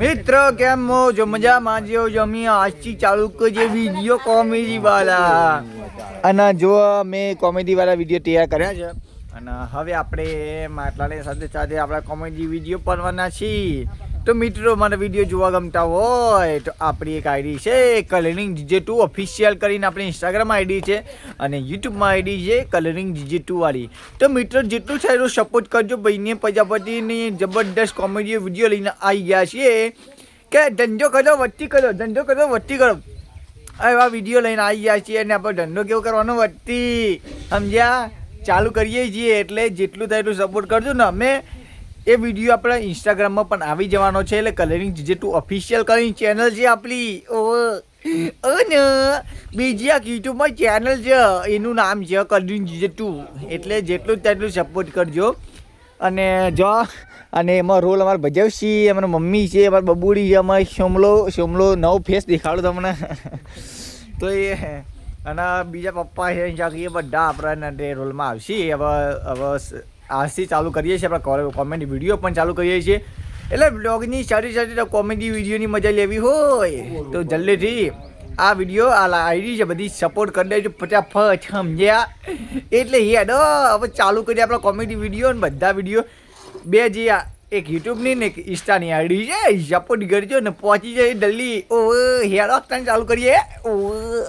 મિત્ર, કેમ જો મજા મજામાં જો જમી આજથી ચાલુ કરજે વીડિયો કોમેડી વાળા. અને જો મેં કોમેડી વાળા વીડિયો તૈયાર કર્યા છે. અને હવે આપણે માટલાની સાથે સાથે આપણા કોમેડી વીડિયો બનવાના છીએ. તો મિત્રો, મને વીડિયો જોવા ગમતા હોય તો આપણી એક આઈડી છે કલરિંગ જીજે ટુ ઓફિશિયલ કરીને આપણી ઇન્સ્ટાગ્રામ આઈડી છે અને યુટ્યુબમાં આઈડી છે કલરિંગ જીજે ટુ વાળી. તો મિત્રો, જેટલું થાય એટલું સપોર્ટ કરજો. ભાઈને પ્રજાપતિની જબરદસ્ત કોમેડી વીડિયો લઈને આવી ગયા છીએ. કે ધંધો કરો વધતી કરો, ધંધો કરો વધતી કરો. એવા વીડિયો લઈને આવી ગયા છીએ અને આપણે ધંધો કેવો કરવાનો વધતી સમજ્યા? ચાલુ કરીએ છીએ એટલે જેટલું થાય એટલું સપોર્ટ કરજો ને અમે. એ વીડિયો આપણે ઇન્સ્ટાગ્રામમાં પણ આવી જવાનો છે એટલે colouring GJ two official colouring channel છે આપણી. ઓ અને બીજી એક યુટ્યુબમાં ચેનલ છે. એનું નામ છે કલરિંગ જીજે ટુ એટલે જેટલું જ થાય સપોર્ટ કરજો. અને જો, અને એમાં રોલ અમારે ભજવશી અમારા મમ્મી છે, અમારા બબુડી છે, અમારે સોમલો સોમલો નવો ફેસ દેખાડો તમને. તો એ અને બીજા પપ્પા છે, એ બધા આપણા રોલમાં આવશે. હવે હવે આજથી ચાલુ કરીએ છીએ, આપણે કોમેડી વીડિયો પણ ચાલુ કરીએ છીએ. એટલે બ્લોગની સારી સારી કોમેડી વિડીયોની મજા લેવી હોય. તો જલ્દીથી આ વીડિયો, આ આઈડી છે, બધી સપોર્ટ કરી દેજો ફટાફટ, સમજ્યા? એટલે હેડો હવે ચાલુ કરીએ આપણા કોમેડી વીડિયો ને બધા વીડિયો. બે જે એક યુટ્યુબની ને એક ઇન્સ્ટાની આઈડી છે સપોર્ટ કરજો ને પહોંચી જાય જલ્દી. ઓ હેડો ચાલુ કરીએ. ઓ